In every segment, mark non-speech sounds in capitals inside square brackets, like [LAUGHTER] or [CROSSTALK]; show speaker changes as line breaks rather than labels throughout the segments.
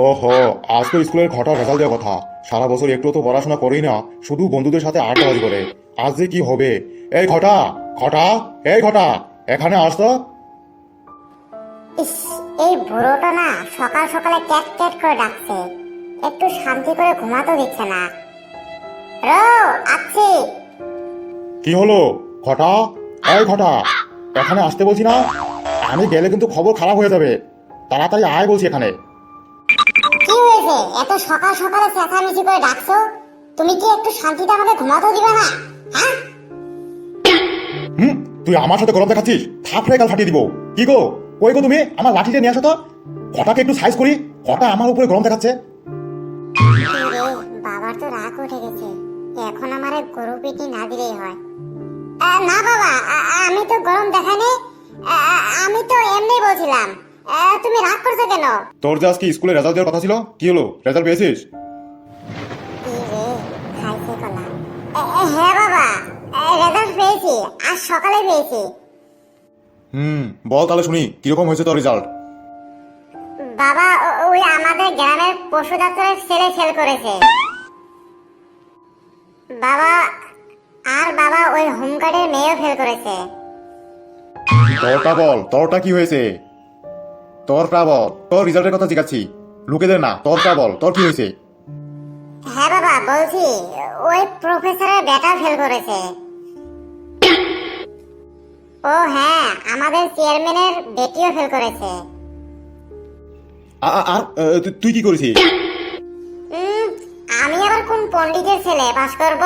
ওহো আজ তো স্কুলের ঘটা রেজাল্ট দেওয়ার কথা। সারা বছর একটু তো পড়াশোনা করেই না শুধু বন্ধুদের সাথে আড্ডাবাজি করে। আজ যে কি হবে? এই ঘটা ঘটা এই ঘটা এখানে আস তো।
ইস এই বুড়োটা না সকাল সকালে ক্যাট ক্যাট করে ডাকছে। একটু শান্তি করে ঘুমাতে দিচ্ছে না। রো আছি
কি হলো? ঘটা এই ঘটা এখানে আসতে বলছি না? আমি গেলে কিন্তু খবর খারাপ হয়ে যাবে। তাড়াতাড়ি আয় বলছি এখানে।
হয়েছে এত সকাল সকালে চেঁচামেচি করে ডাকছো? তুমি কি একটু শান্তিতে আমাকে ঘুমাতে দিবে না? হ্যাঁ?
হুম তুই আমার সাথে গরম দেখাচ্ছিস? থাপড়ে গাল ফাটিয়ে দিব। কি গো? কই গো তুমি? আমার লাঠিটা নিয়ে আসো তো। ঘটাকে একটু সাইজ করি। ঘটা আমার উপরে গরম দেখাচ্ছে।
বাবার তো রাগ উঠে গেছে। এখন আমারে গরু পিটি না দিলেই হয়। না বাবা আমি তো গরম আ- আমি তো এমনি বলছিলাম। তুমি রাগ করছ কেন?
তোর যে আজকে স্কুলে রেজাল্ট দেওয়ার কথা ছিল কি হলো? রেজাল্ট পেয়েছিস?
হ্যাঁ বাবা রেজাল্ট পেয়েছি আজ সকালে পেয়েছি।
হুম বল তাহলে শুনি কীরকম হয়েছে তোর রেজাল্ট
বাবা ওই আমাদের গ্রামের পশু ডাক্তারের ছেলে ফেল করেছে। বাবা আর বাবা ওই হোমগার্ডের মেয়েও ফেল করেছে।
তোরটা বল তোরটা কি হয়েছে? তোরটা বল তোর রেজাল্টের কথা জিজ্ঞাসি। লোকেদের না তোরটা বল তোর কি হয়েছে?
হ্যাঁ বাবা বলছি ওই প্রফেসরের বেটা ফেল করেছে। [COUGHS] ও হ্যাঁ আমাদের চেয়ারম্যানের বেটিও ফেল করেছে।
আর তুই কি করেছিস? [COUGHS]
আমি আবার কোন পণ্ডিতের ছেলে পাস করব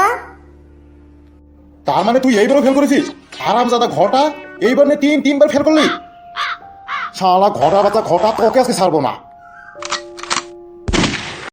তার মানে তুই এইবারও ফেল করেছিস? আরাম দাদা ঘটা এইবার নিয়ে তিন তিনবার ফেল করলি? শালা ঘটা ব্যথা ঘটা তোকে আজকে ছাড়বো না।